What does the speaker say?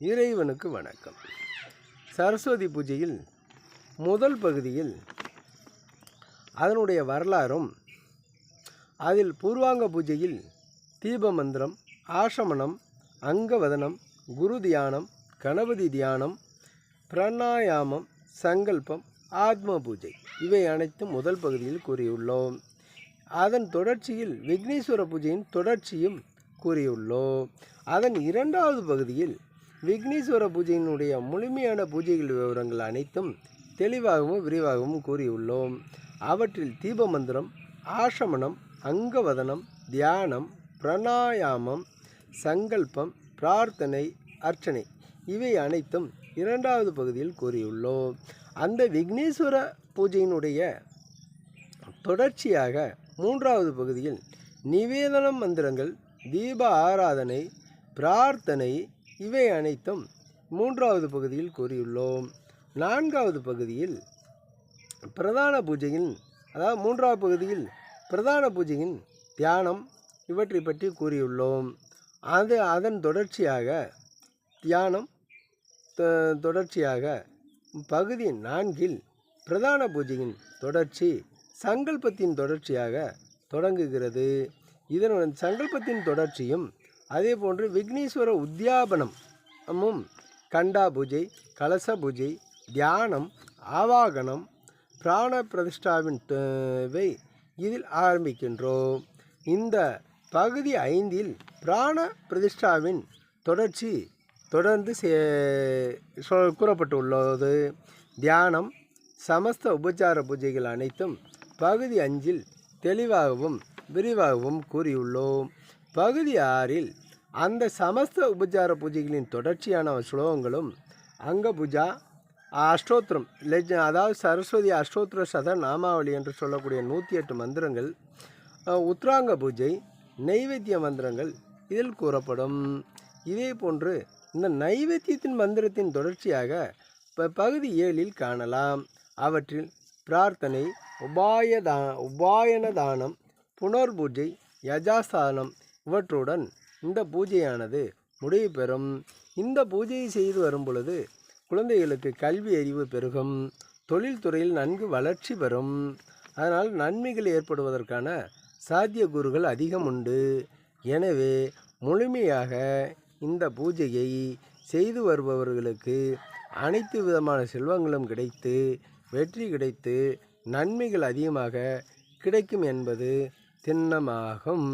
இறைவனுக்கு வணக்கம். சரஸ்வதி பூஜையில் முதல் பகுதியில் அதனுடைய வரலாறும் அதில் பூர்வாங்க பூஜையில் தீப மந்திரம் ஆசமனம் அங்கவதனம் குரு தியானம் கணபதி தியானம் பிரணாயாமம் சங்கல்பம் ஆத்ம பூஜை இவை அனைத்தும் முதல் பகுதியில் கூறியுள்ளோம். அதன் தொடர்ச்சியில் விக்னேஸ்வர பூஜையின் தொடர்ச்சியும் கூறியுள்ளோம். அதன் இரண்டாவது பகுதியில் விக்னேஸ்வர பூஜையினுடைய முழுமையான பூஜைகள் விவரங்கள் அனைத்தும் தெளிவாகவும் விரிவாகவும் கூறியுள்ளோம். அவற்றில் தீப மந்திரம் ஆசமனம் அங்கவதனம் தியானம் பிராணாயாமம் சங்கல்பம் பிரார்த்தனை அர்ச்சனை இவை அனைத்தும் இரண்டாவது பகுதியில் கூறியுள்ளோம். அந்த விக்னேஸ்வர பூஜையினுடைய தொடர்ச்சியாக மூன்றாவது பகுதியில் நிவேதன மந்திரங்கள் தீப ஆராதனை பிரார்த்தனை இவை அனைத்தும் மூன்றாவது பகுதியில் கூறியுள்ளோம். நான்காவது பகுதியில் பிரதான பூஜையின் அதாவது மூன்றாவது பகுதியில் பிரதான பூஜையின் தியானம் இவற்றை பற்றி கூறியுள்ளோம். அது அதன் தொடர்ச்சியாக தியானம் தொடர்ச்சியாக பகுதி நான்கில் பிரதான பூஜையின் தொடர்ச்சி சங்கல்பத்தின் தொடர்ச்சியாக தொடங்குகிறது. இதனுடன் சங்கல்பத்தின் தொடர்ச்சியும் அதே போன்று விக்னேஸ்வர உத்தியாபனமும் கண்டா பூஜை கலச பூஜை தியானம் ஆவாகனம் பிராண பிரதிஷ்டாவின் வை இதில் ஆரம்பிக்கின்றோம். இந்த பகுதி ஐந்தில் பிராண பிரதிஷ்டாவின் தொடர்ச்சி தொடர்ந்து சே- சொ- கூறப்பட்டுள்ளது. தியானம் சமஸ்த உபச்சார பூஜைகள் அனைத்தும் பகுதி அஞ்சில் தெளிவாகவும் விரிவாகவும் கூறியுள்ளோம். பகுதி ஆறில் அந்த சமஸ்த உபச்சார பூஜைகளின் தொடர்ச்சியான ஸ்லோகங்களும் அங்கபூஜா அஷ்டோத்திரம் லெஜ் அதாவது சரஸ்வதி அஷ்டோத்திர சத நாமாவளி என்று சொல்லக்கூடிய நூற்றி எட்டு மந்திரங்கள் உத்ராங்க பூஜை நைவேத்திய மந்திரங்கள் இதில் கூறப்படும். இதே போன்று இந்த நைவேத்தியத்தின் மந்திரத்தின் தொடர்ச்சியாக இப்போ பகுதி ஏழில் காணலாம். அவற்றில் பிரார்த்தனை உபாயதா உபாயன தானம் புனர்பூஜை யஜாஸ்தானம் இவற்றுடன் இந்த பூஜையானது முடிவு பெறும் இந்த பூஜையை செய்து வரும் பொழுது குழந்தைகளுக்கு கல்வி அறிவு பெருகும். தொழில்துறையில் நன்கு வளர்ச்சி பெறும். அதனால் நன்மைகள் ஏற்படுவதற்கான சாத்தியக்கூறுகள் அதிகம் உண்டு. எனவே முழுமையாக இந்த பூஜையை செய்து வருபவர்களுக்கு அனைத்து விதமான செல்வங்களும் கிடைத்து வெற்றி கிடைத்து நன்மைகள் அதிகமாக கிடைக்கும் என்பது திண்ணமாகும்.